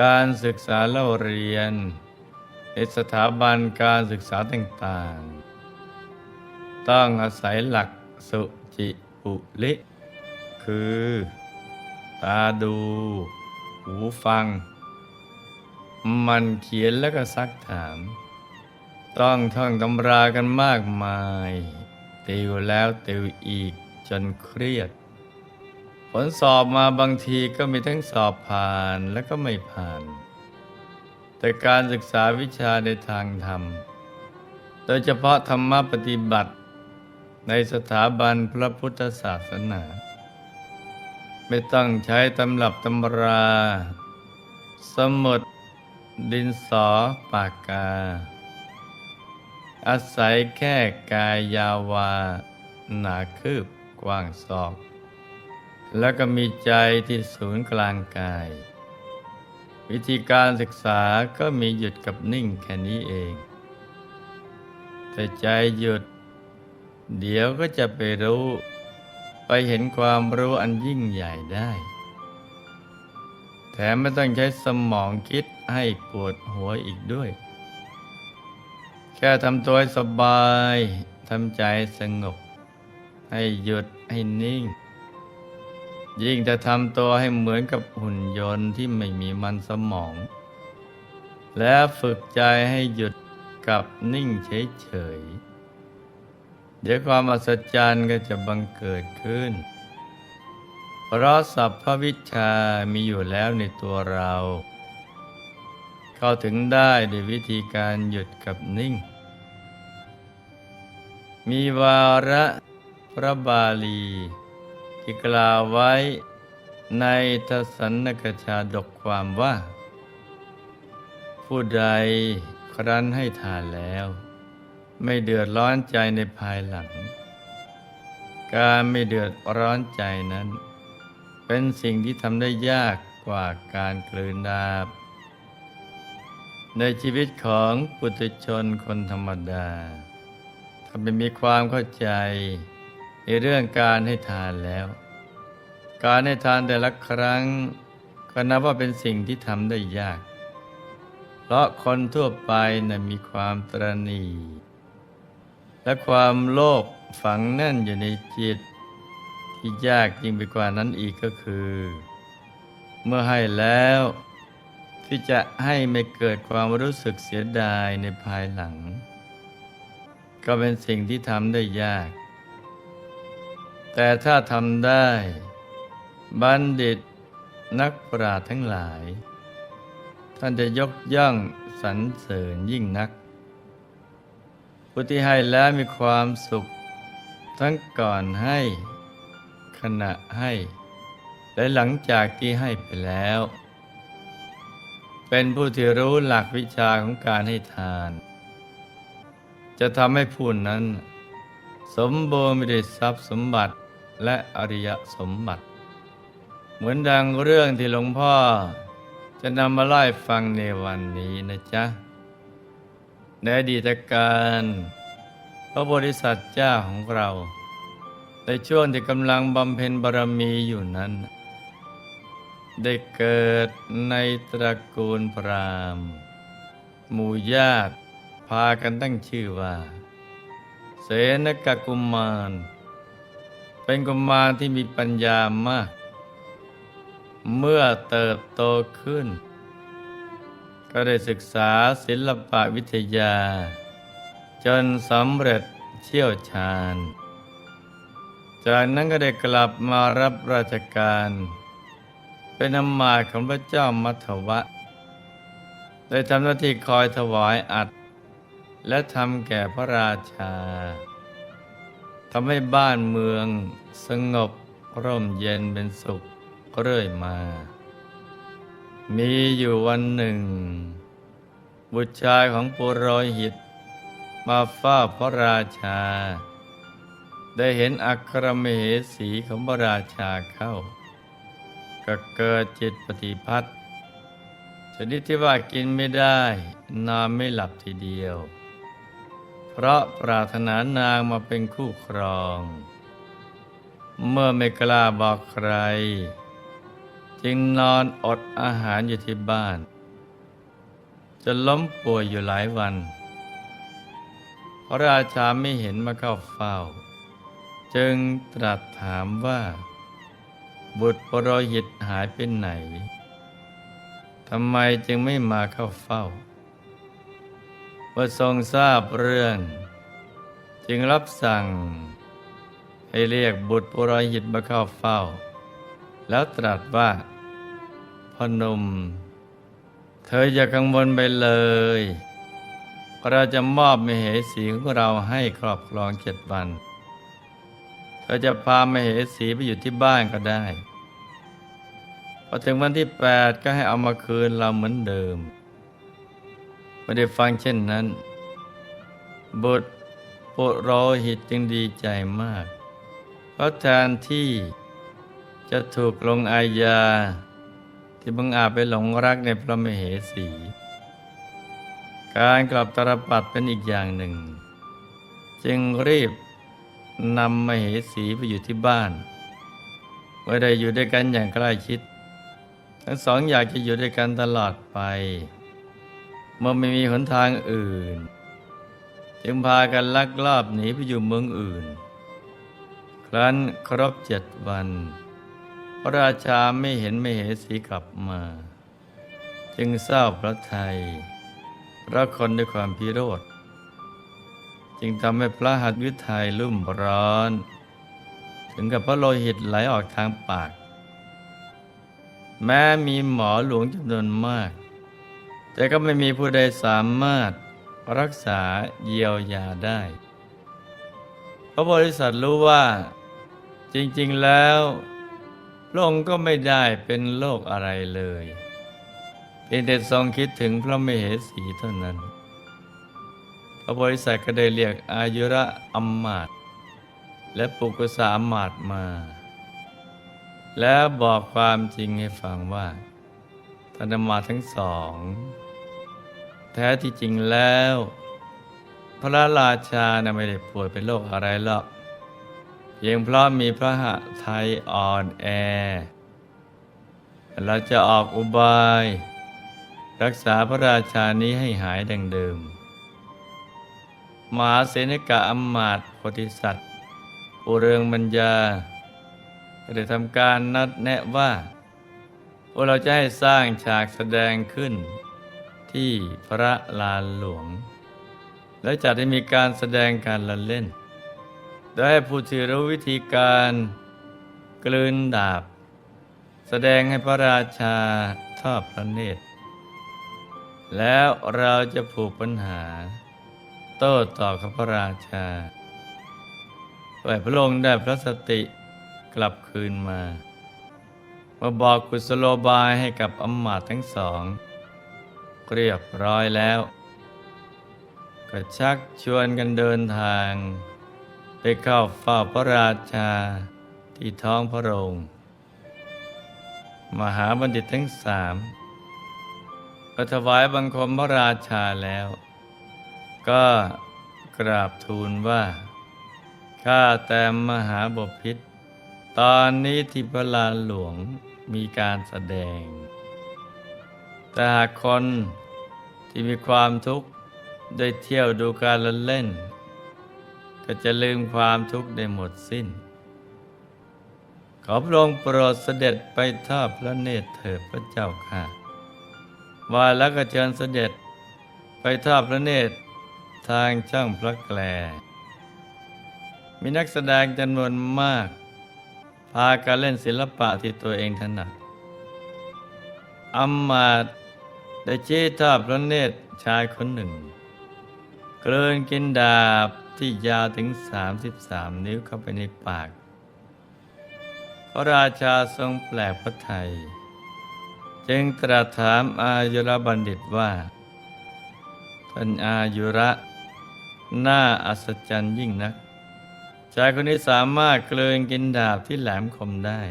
การศึกษาเล่าเรียน ในสถาบันการศึกษาต่างๆ ต้องอาศัยหลักสุจิปุลิ คือ ตาดู หูฟัง มันเขียนแล้วก็ซักถาม ต้องท่องตำรากันมากมาย ติวแล้วติวอีกจนเครียด ลสอบมาบางทีก็มีทั้งสอบผ่านและก็ไม่ผ่าน แต่การศึกษาวิชาในทางธรรม โดยเฉพาะธรรมปฏิบัติ ในสถาบันพระพุทธศาสนา ไม่ต้องใช้ตำรับตำรา สมุด ดินสอปากกา อาศัยแค่กายยาวา หนาคืบกว้างศอก แล้วก็มีใจที่ศูนย์กลางกาย วิธีการศึกษาก็มีหยุดกับนิ่งแค่นี้เอง แต่ใจหยุด เดี๋ยวก็จะไปรู้ ไปเห็นความรู้อันยิ่งใหญ่ได้ แถมไม่ต้องใช้สมองคิดให้ปวดหัวอีกด้วย แค่ทำตัวสบายทำใจสงบ ให้หยุดให้นิ่ง ยิ่งจะทำตัวให้เหมือนกับหุ่นยนต์ที่ไม่มีมันสมอง และฝึกใจให้หยุดกับนิ่งเฉยๆ เดี๋ยวความอัศจรรย์ก็จะบังเกิดขึ้น เพราะสัพพวิชามีอยู่แล้วในตัวเรา เข้าถึงได้ด้วยวิธีการหยุดกับนิ่ง มีวาระพระบาลี ที่กล่าวไว้ในทสันนกชาดกความว่า ผู้ใดครั้นให้ทานแล้ว ไม่เดือดร้อนใจในภายหลัง การไม่เดือดร้อนใจนั้น เป็นสิ่งที่ทำได้ยากกว่าการกลืนดาบ ในชีวิตของปุถุชนคนธรรมดา ถ้าไม่มีความเข้าใจ ในเรื่องการให้ทานแล้ว การให้ทานแต่ละครั้งก็นับว่าเป็นสิ่งที่ทำได้ยาก เพราะคนทั่วไปนะ่ะมีความตรณีและความโลภฝังแน่นอยู่ในจิต ที่ยากยิ่งไปกว่านั้นอีกก็คือ เมื่อให้แล้วที่จะให้ไม่เกิดความรู้สึกเสียดายในภายหลัง ก็เป็นสิ่งที่ทำได้ยาก แต่ถ้าทำได้ บัณฑิตนักปราชญ์ทั้งหลาย ท่านจะยกย่องสรรเสริญยิ่งนัก ผู้ที่ให้แล้วมีความสุข ทั้งก่อนให้ ขณะให้ และหลังจากที่ให้ไปแล้ว เป็นผู้ที่รู้หลักวิชาของการให้ทาน จะทำให้ผู้นั้น สมบูรณ์ไปด้วยทรัพย์สมบัติ และอริยสมบัติ เหมือนดังเรื่องที่หลวงพ่อ จะนำมาไล่ฟังในวันนี้นะจ๊ะ ในอดีตการพระบริษัทเจ้าของเรา ในช่วงที่กำลังบำเพ็ญบารมีอยู่นั้น ได้เกิดในตระกูลพราหมณ์ หมู่ญาติพากันตั้งชื่อว่า เสนกกุมาร เป็นกุมารที่มีปัญญามาก เมื่อเติบโตขึ้น ก็ได้ศึกษาศิลปะวิทยา จนสำเร็จเชี่ยวชาญ จากนั้นก็ได้กลับมารับราชการ เป็นอำมาตย์ของพระเจ้ามัทวะ ได้ทำหน้าที่คอยถวายอัดและทำแก่พระราชา ทำให้บ้านเมืองสงบร่มเย็นเป็นสุขเรื่อยมา มีอยู่วันหนึ่ง บุตรชายของปุโรหิต มาเฝ้าพระราชา ได้เห็นอัครมเหสีของพระราชาเข้า ก็เกิดจิตปฏิพัทธ์ชนิดที่ว่ากินไม่ได้ นอนไม่หลับทีเดียว เพราะปรารถนานางมาเป็นคู่ครอง เมื่อไม่กล้าบอกใคร จึงนอนอดอาหารอยู่ที่บ้าน จะล้มป่วยอยู่หลายวัน พระราชาไม่เห็นมาเข้าเฝ้า จึงตรัสถามว่า บุตรปรหิตหายไปไหนทำไมจึงไม่มาเข้าเฝ้า อทรงทราบเรื่อง จึงรับสั่ง ให้เรียกบุตรปุรหิตมาเข้าเฝ้า แล้วตรัสว่าพนม เธออย่ากังวลไปเลย เราจะมอบมเหสีของเราให้ครอบครองเจ็ดวัน เธอจะพามเหสีไปอยู่ที่บ้านก็ได้พอถึงวันที่แปดก็ให้เอามาคืนเราเหมือนเดิม ไม่ได้ฟังเช่นนั้น บุตรปุโรหิตจึงดีใจมาก เพราะแทนที่จะถูกลงอาญา ที่บังอาจไปหลงรักในพระมเหสี การกลับตรปัดเป็นอีกอย่างหนึ่ง จึงรีบนำมเหสีไปอยู่ที่บ้านไม่ได้อยู่ด้วยกันอย่างใกล้ชิด ทั้งสองอยากจะอยู่ด้วยกันตลอดไป เมื่อไม่มีหนทางอื่น จึงพากันลักลอบหนีไปอยู่เมืองอื่น ครั้นครบเจ็ดวัน พระราชาไม่เห็นไม่เหสีกลับมา จึงเศร้าพระไทยพระคนด้วยความพิโรธ จึงทำให้พระหัตถ์วิทัยลุ่มร้อน ถึงกับพระโลหิตไหลออกทางปาก แม้มีหมอหลวงจำนวนมาก แต่ก็ไม่มีผู้ใดสามารถรักษาเยียวยาได้ พระบริษัทรู้ว่า จริงๆแล้วพระองค์ก็ไม่ได้เป็นโรคอะไรเลยเพียงแต่ทรงคิดถึงพระมเหสีเท่านั้น พระบริษัทก็ได้เรียกอายุระอัมมาตย์และปุกุสาอมมาตย์มา แล้วบอกความจริงให้ฟังว่าธนมาทั้งสอง แท้ที่จริงแล้ว พระราชานะไม่ได้ป่วยเป็นโรคอะไรหรอกเพียงเพราะมีพระหไทยอ่อนแอ เราจะออกอุบาย รักษาพระราชานี้ให้หายดังเดิม มหาเสนกะอำมาตโพธิสัตว์อุเรืองบัญญาได้ทำการนัดแนะว่าพวกเราจะให้สร้างฉากแสดงขึ้น ที่พระลานหลวง และจัดให้มีการแสดงการละเล่น โดยให้ผู้ที่รู้วิธีการกลืนดาบ แสดงให้พระราชาทอดพระเนตร แล้วเราจะผูกปัญหา โต้ตอบกับพระราชาเพื่อพระองค์ได้พระสติกลับคืนมา มาบอกกุศโลบายให้กับอำมาตย์ทั้งสอง เรียบร้อยแล้ว ก็ชักชวนกันเดินทาง ไปเข้าเฝ้าพระราชาที่ท้องพระโรง มหาบัณฑิตทั้งสามก็ถวายบังคมพระราชาแล้ว ก็กราบทูลว่า ข้าแต่มหาบพิษตอนนี้ที่พระลานหลวงมีการแสดง แต่หากคนที่มีความทุกข์ได้เที่ยวดูการละเล่น ก็จะลืมความทุกข์ได้หมดสิ้น ขอพระองค์โปรดเสด็จไปทอดพระเนตรเถิดพระเจ้าค่ะ ว่าแล้วก็เชิญเสด็จไปทอดพระเนตรทางช่องพระแกล มีนักแสดงจำนวนมาก พาการเล่นศิลปะที่ตัวเองถนัดอัมมาต ได้ชี้ทอดพระเนตรชายคนหนึ่ง เกลืนกินดาบที่ยาวถึง 33 นิ้วเข้าไปในปาก พระราชาทรงแปลกพระทัยจึงตรัสถามอายุรบัณฑิตว่าท่านอายุระน่าอัศจรรย์ยิ่งนัก ชายคนนี้สามารถเกลืนกินดาบที่แหลมคมได้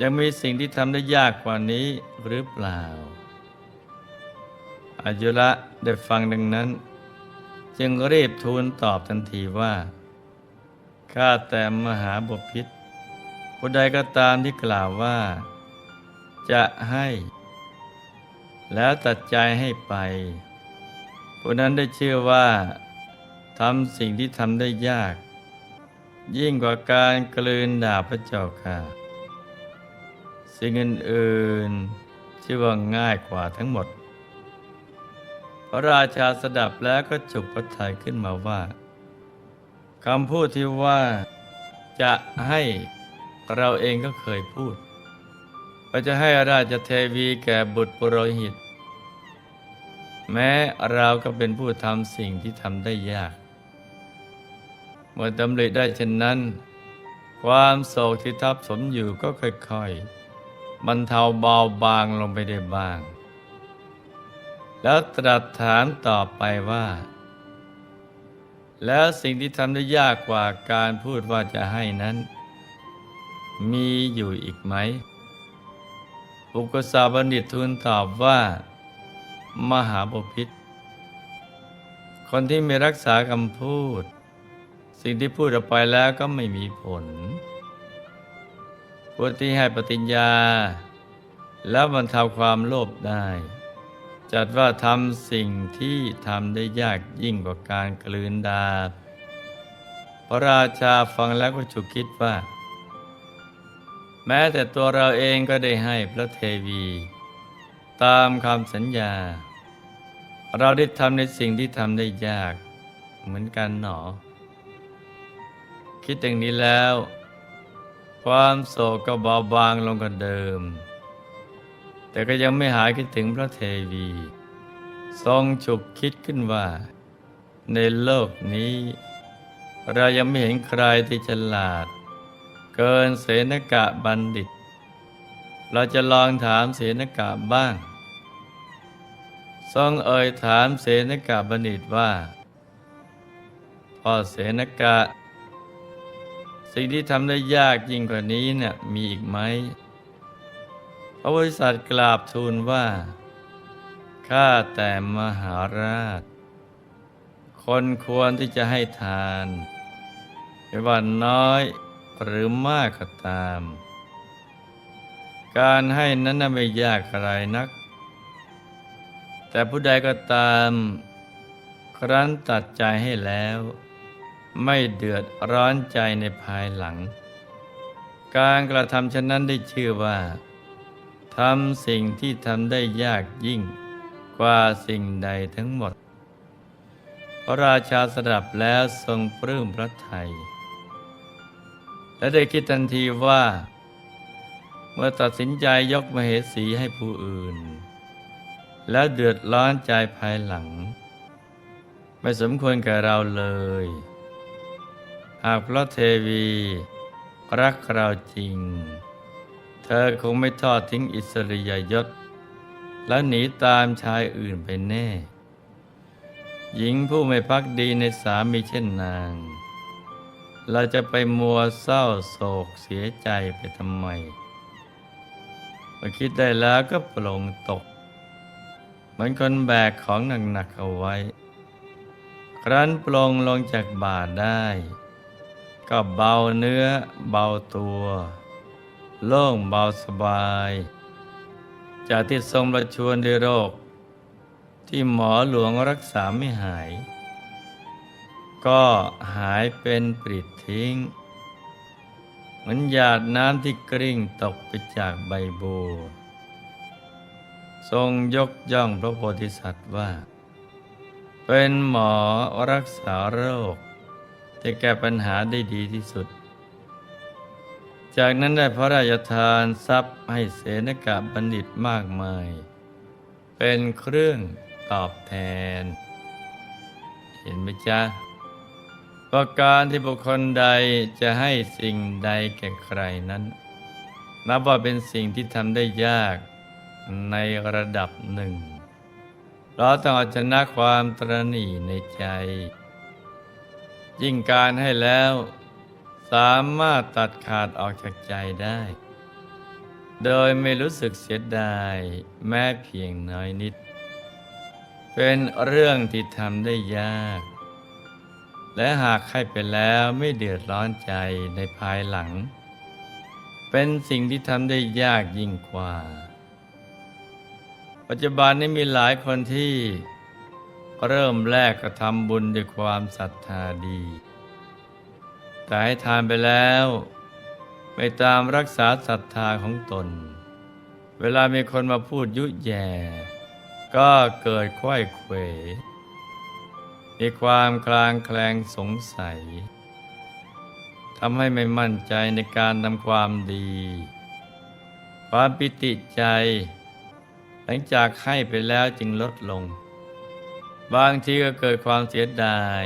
ยังมีสิ่งที่ทำได้ยากกว่านี้หรือเปล่า อายุระได้ฟังดังนั้น จึงรีบทูลตอบทันทีว่าข้าแต่มหาบพิษผู้ใดก็ตามที่กล่าวว่า จะให้ แล้วตัดใจให้ไปผู้นั้นได้ชื่อว่าทำสิ่งที่ทำได้ยาก ยิ่งกว่าการกลืนดาบพระเจ้าค่ะ สิ่งอื่นๆชื่อว่าง่ายกว่าทั้งหมด พระราชาสดับแล้วก็จุกพระทัยขึ้นมาว่าคำพูดที่ว่าจะให้เราเองก็เคยพูดว่าจะให้ราชเทวีแก่บุตรปุโรหิต แม้เราก็เป็นผู้ทำสิ่งที่ทำได้ยาก เมื่อดำริได้เช่นนั้น ความโศกที่ทับสมอยู่ก็ค่อยๆบรรเทาเบาบางลงไปได้บ้าง แล้วตรัสถามต่อไปว่า แล้วสิ่งที่ทำได้ยากกว่าการพูดว่าจะให้นั้น มีอยู่อีกไหมอุกสาบัณฑิตทูลตอบว่า มหาบพิษคนที่ไม่รักษาคำพูด สิ่งที่พูดออกไปแล้วก็ไม่มีผลผู้ที่ให้ปฏิญญา แล้วบรรเทาความโลภได้ จัดว่าทำสิ่งที่ทำได้ยากยิ่งกว่าการกลืนดาบ พระราชาฟังแล้วก็ฉุกคิดว่า แม้แต่ตัวเราเองก็ได้ให้พระเทวี ตามคำสัญญา เราได้ทำในสิ่งที่ทำได้ยากเหมือนกันหนอ คิดอย่างนี้แล้ว ความโศกก็เบาบางลงกว่าเดิม แต่ก็ยังไม่หายคิดถึงพระเทวี ทรงฉุกคิดขึ้นว่า ในโลกนี้ เรายังไม่เห็นใครที่ฉลาด เกินเสนกะบัณฑิต เราจะลองถามเสนกะบ้าง ทรงเอ่ยถามเสนกะบัณฑิตว่าพ่อเสนกะ สิ่งที่ทำได้ยากยิ่งกว่านี้เนี่ยมีอีกไหม พระบริษัทกราบทูลว่า ข้าแต่มหาราช คนควรที่จะให้ทานไม่ว่าน้อยหรือมากก็ตาม การให้นั้นไม่ยากอะไรนัก แต่ผู้ใดก็ตาม ครั้นตัดใจให้แล้ว ไม่เดือดร้อนใจในภายหลัง การกระทำฉะนั้นได้ชื่อว่า ทำสิ่งที่ทำได้ยากยิ่ง กว่าสิ่งใดทั้งหมด พระราชาสดับแล้วทรงปลื้มพระทัยและได้คิดทันทีว่า เมื่อตัดสินใจยกมเหสีให้ผู้อื่น แล้วเดือดร้อนใจภายหลัง ไม่สมควรแก่เราเลย หากพระเทวีรักเราจริง อคงไม่ทอดทิ้งอิสริยยศ และหนีตามชายอื่นไปแน่ หญิงผู้ไม่พักดีในสามีเช่นนาง เราจะไปมัวเศร้าโศกเสียใจไปทำไมเมื่อคิดได้แล้วก็ปลงตก เหมือนคนแบกของหนักๆเอาไว้ ครั้นปลงลงจากบาได้ ก็เบาเนื้อเบาตัว โล่งเบาสบาย จากที่ทรงประชวรด้วยโรค ที่หมอหลวงรักษาไม่หาย ก็หายเป็นปริดทิ้ง เหมือนหยาดน้ำที่กริ่งตกไปจากใบบัวทรงยกย่องพระโพธิสัตว์ว่า เป็นหมอรักษาโรคที่แก้ปัญหาได้ดีที่สุด จากนั้นได้พระราชทานทรัพย์ให้เสนกะบัณฑิตมากมาย เป็นเครื่องตอบแทน เห็นไหมจ๊ะว่าการที่บุคคลใดจะให้สิ่งใดแก่ใครนั้น นับว่าเป็นสิ่งที่ทำได้ยากในระดับหนึ่ง เราต้องเอาชนะความตรณีในใจ ยิ่งการให้แล้ว สามารถตัดขาดออกจากใจได้ โดยไม่รู้สึกเสียดายแม้เพียงน้อยนิด เป็นเรื่องที่ทำได้ยาก และหากให้ไปแล้วไม่เดือดร้อนใจในภายหลัง เป็นสิ่งที่ทำได้ยากยิ่งกว่า ปัจจุบันนี้มีหลายคนที่เริ่มแรกก็ทำบุญด้วยความศรัทธาดี แต่ให้ทานไปแล้วไม่ตามรักษาศรัทธาของตน เวลามีคนมาพูดยุแย่ ก็เกิดคว้ยเขวมีความคลางแคลงสงสัยทำให้ไม่มั่นใจในการทำความดี ความปิติใจ หลังจากให้ไปแล้วจึงลดลง บางทีก็เกิดความเสียดาย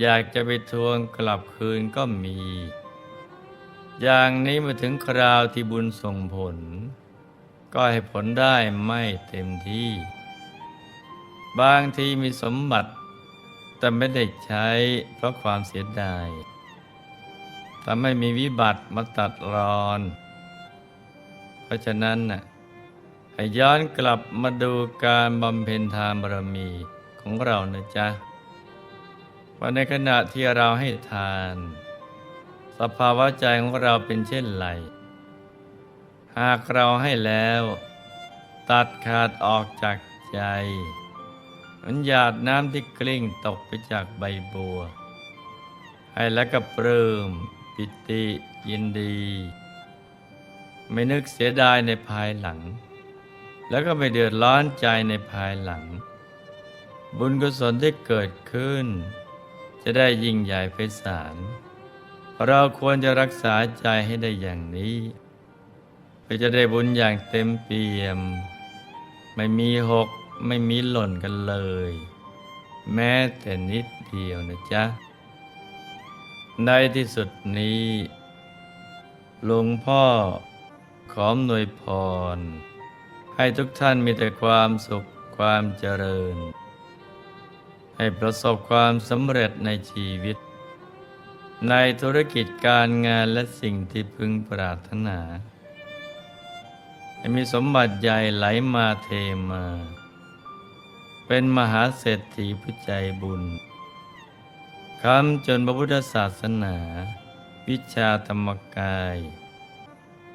อยากจะไปทวงกลับคืนก็มี อย่างนี้มาถึงคราวที่บุญส่งผล ก็ให้ผลได้ไม่เต็มที่ บางทีมีสมบัติ แต่ไม่ได้ใช้เพราะความเสียดายทำให้มีวิบัติมาตัดรอน เพราะฉะนั้นน่ะให้ย้อนกลับมาดูการบำเพ็ญทานบารมีของเรานะจ๊ะ ว่าในขณะที่เราให้ทาน สภาวะใจของเราเป็นเช่นไร หากเราให้แล้ว ตัดขาดออกจากใจเหมือนหยาดน้ำที่กลิ้งตกไปจากใบบัว ให้แล้วก็ปลื้มปิติยินดี ไม่นึกเสียดายในภายหลัง แล้วก็ไม่เดือดร้อนใจในภายหลัง บุญกุศลที่เกิดขึ้น จะได้ยิ่งใหญ่ไพศาลเราควรจะรักษาใจให้ได้อย่างนี้เพื่อจะได้บุญอย่างเต็มเปี่ยม ไม่มีหกไม่มีหล่นกันเลย แม้แต่นิดเดียวนะจ๊ะ ในที่สุดนี้หลวงพ่อขอหน่วยพร ให้ทุกท่านมีแต่ความสุขความเจริญ ให้ประสบความสำเร็จในชีวิต ในธุรกิจการงานและสิ่งที่พึงปรารถนา ให้มีสมบัติใหญ่ไหลมาเทมา เป็นมหาเศรษฐีผู้ใจบุญคำจนพระพุทธศาสนา วิชาธรรมกาย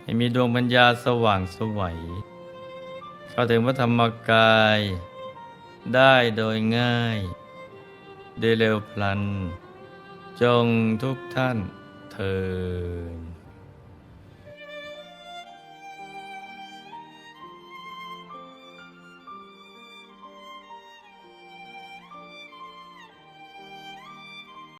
ให้มีดวงปัญญาสว่างสวัยเข้าถึงพระธรรมกายได้โดยง่าย ได้เร็วพลัน จงทุกท่านเทิน